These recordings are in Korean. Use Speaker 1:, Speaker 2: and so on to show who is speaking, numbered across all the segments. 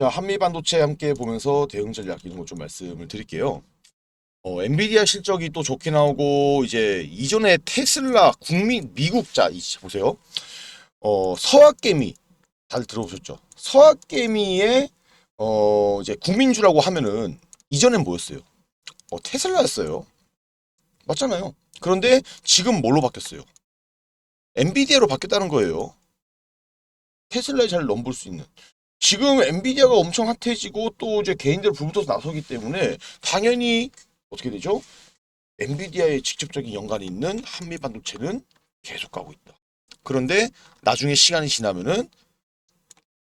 Speaker 1: 자, 한미 반도체 함께 보면서 대응 전략 이런 거 좀 말씀을 드릴게요. 어, 엔비디아 실적이 또 좋게 나오고 이제 이전에 테슬라 국민 미국 자 이, 보세요. 어, 서학개미 다들 들어보셨죠? 서학개미의 어, 이제 국민주라고 하면은 이전엔 뭐였어요? 어, 테슬라였어요. 맞잖아요. 그런데 지금 뭘로 바뀌었어요? 엔비디아로 바뀌었다는 거예요. 테슬라에 잘 넘볼 수 있는. 지금 엔비디아가 엄청 핫해지고 또 이제 개인들 불붙어서 나서기 때문에 당연히 어떻게 되죠? 엔비디아에 직접적인 연관이 있는 한미 반도체는 계속 가고 있다. 그런데 나중에 시간이 지나면은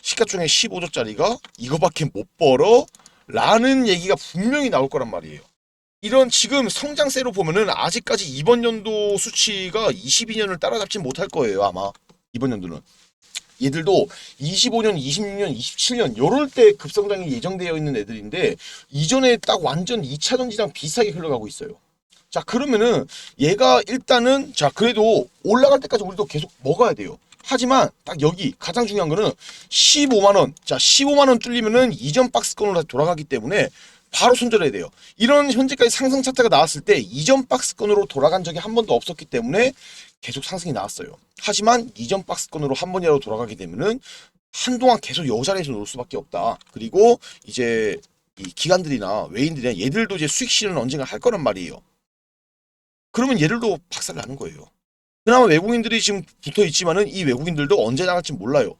Speaker 1: 시가총액 15조짜리가 이거밖에 못 벌어 라는 얘기가 분명히 나올 거란 말이에요. 이런 지금 성장세로 보면은 아직까지 이번 연도 수치가 22년을 따라잡지 못할 거예요, 아마. 이번 연도는. 얘들도 25년, 26년, 27년 요럴 때 급성장이 예정되어 있는 애들인데 이전에 딱 완전 2차 전지랑 비슷하게 흘러가고 있어요. 자, 그러면은 얘가 일단은 자, 그래도 올라갈 때까지 우리도 계속 먹어야 돼요. 하지만 딱 여기 가장 중요한 거는 15만 원. 자, 15만 원 뚫리면은 이전 박스권으로 다시 돌아가기 때문에 바로 손절해야 돼요. 이런 현재까지 상승 차트가 나왔을 때 이전 박스권으로 돌아간 적이 한 번도 없었기 때문에 계속 상승이 나왔어요. 하지만 이전 박스권으로 한 번이라도 돌아가게 되면은 한동안 계속 여 자리에서 놀 수밖에 없다. 그리고 이제 이 기관들이나 외인들이나 얘들도 이제 수익 실현을 언젠가 할 거란 말이에요. 그러면 얘들도 박살 나는 거예요. 그나마 외국인들이 지금 붙어 있지만은 이 외국인들도 언제 나갈지 몰라요.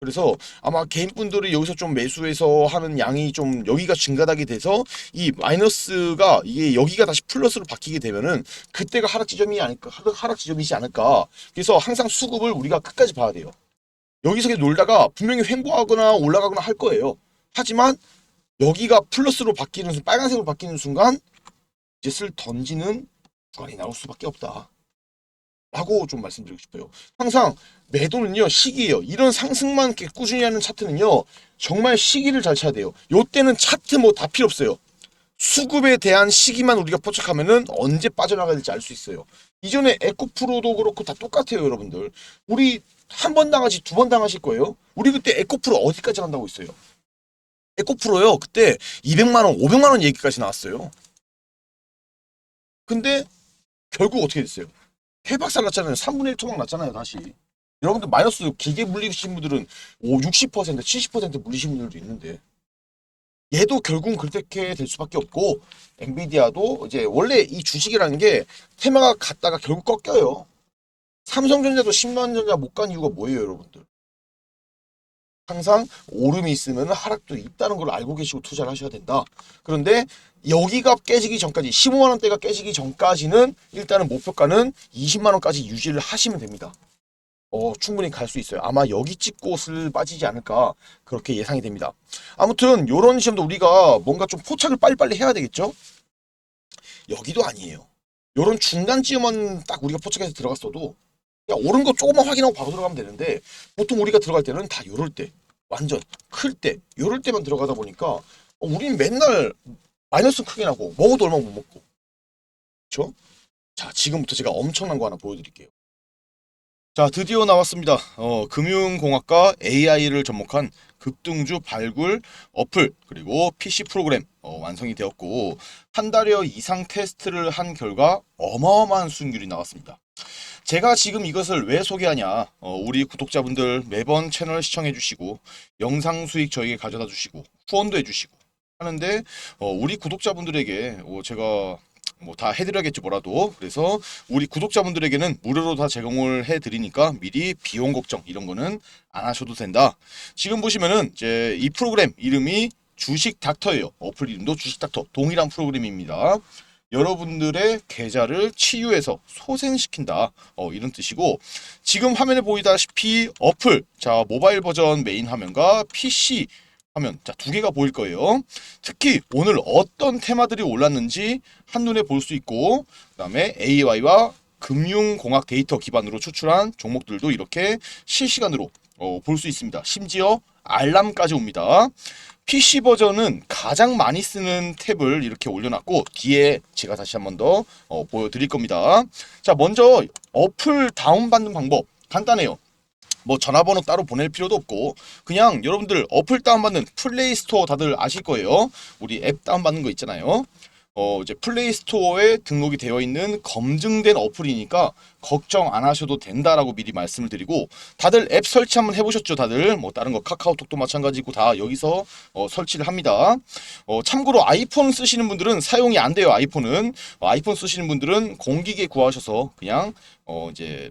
Speaker 1: 그래서 아마 개인분들이 여기서 좀 매수해서 하는 양이 좀 여기가 증가하게 돼서 이 마이너스가 이게 여기가 다시 플러스로 바뀌게 되면은 그때가 하락 지점이 아닐까 하락 지점이지 않을까. 그래서 항상 수급을 우리가 끝까지 봐야 돼요. 여기서 놀다가 분명히 횡보하거나 올라가거나 할 거예요. 하지만 여기가 플러스로 바뀌는 순 빨간색으로 바뀌는 순간 이제 슬 던지는 구간이 나올 수밖에 없다. 라고 좀 말씀드리고 싶어요. 항상 매도는요 시기예요. 이런 상승만 꾸준히 하는 차트는요 정말 시기를 잘 쳐야 돼요. 요때는 차트 뭐 다 필요 없어요. 수급에 대한 시기만 우리가 포착하면은 언제 빠져나가야 될지 알 수 있어요. 이전에 에코프로도 그렇고 다 똑같아요, 여러분들. 우리 한 번 당하지 두번 당하실 거예요. 우리 그때 에코프로 어디까지 간다고 했어요? 에코프로요. 그때 200만 원, 500만 원 얘기까지 나왔어요. 근데 결국 어떻게 됐어요? 해박살 났잖아요. 3분의 1 토막 났잖아요, 다시. 여러분들 마이너스 길게 물리신 분들은 5, 60%, 70% 물리신 분들도 있는데 얘도 결국은 그렇게 될 수밖에 없고 엔비디아도 이제 원래 이 주식이라는 게 테마가 갔다가 결국 꺾여요. 삼성전자도 10만 전자 못 간 이유가 뭐예요, 여러분들? 항상 오름이 있으면 하락도 있다는 걸 알고 계시고 투자를 하셔야 된다. 그런데 여기가 깨지기 전까지 15만 원대가 깨지기 전까지는 일단은 목표가는 20만 원까지 유지를 하시면 됩니다. 어, 충분히 갈 수 있어요. 아마 여기 찍고을 빠지지 않을까 그렇게 예상이 됩니다. 아무튼 요런 시험도 우리가 뭔가 좀 포착을 빨리빨리 해야 되겠죠? 여기도 아니에요. 요런 중간지점은 딱 우리가 포착해서 들어갔어도 옳은 거 조금만 확인하고 바로 들어가면 되는데 보통 우리가 들어갈 때는 다 요럴 때 완전 클 때 요럴 때만 들어가다 보니까 어, 우리는 맨날 마이너스 크게 나고 먹어도 얼마 못 먹고 그렇죠? 자 지금부터 제가 엄청난 거 하나 보여드릴게요. 자 드디어 나왔습니다. 어, 금융공학과 AI를 접목한 급등주 발굴 어플 그리고 PC 프로그램 어, 완성이 되었고 한 달여 이상 테스트를 한 결과 어마어마한 수익률이 나왔습니다. 제가 지금 이것을 왜 소개하냐 어, 우리 구독자분들 매번 채널 시청해 주시고 영상 수익 저에게 가져다 주시고 후원도 해 주시고 하는데 어, 우리 구독자분들에게 어, 제가 뭐 다 해드려야겠지 뭐라도 그래서 우리 구독자분들에게는 무료로 다 제공을 해드리니까 미리 비용 걱정 이런 거는 안 하셔도 된다. 지금 보시면은 이제 이 프로그램 이름이 주식 닥터예요. 어플 이름도 주식 닥터 동일한 프로그램입니다. 여러분들의 계좌를 치유해서 소생시킨다. 어, 이런 뜻이고 지금 화면에 보이다시피 어플 자 모바일 버전 메인 화면과 PC 화면 자두 개가 보일 거예요. 특히 오늘 어떤 테마들이 올랐는지 한눈에 볼 수 있고 그 다음에 AI와 금융공학 데이터 기반으로 추출한 종목들도 이렇게 실시간으로 어, 볼 수 있습니다. 심지어 알람까지 옵니다. PC 버전은 가장 많이 쓰는 탭을 이렇게 올려놨고 뒤에 제가 다시 한 번더 보여드릴 겁니다. 자 먼저 어플 다운받는 방법 간단해요. 뭐 전화번호 따로 보낼 필요도 없고 그냥 여러분들 어플 다운받는 플레이스토어 다들 아실 거예요. 우리 앱 다운받는 거 있잖아요. 어 이제 플레이스토어에 등록이 되어 있는 검증된 어플이니까 걱정 안 하셔도 된다라고 미리 말씀을 드리고 다들 앱 설치 한번 해보셨죠 다들? 뭐 다른 거 카카오톡도 마찬가지고 다 여기서 어, 설치를 합니다. 어, 참고로 아이폰 쓰시는 분들은 사용이 안 돼요 아이폰은. 어, 아이폰 쓰시는 분들은 공기계 구하셔서 그냥 어 이제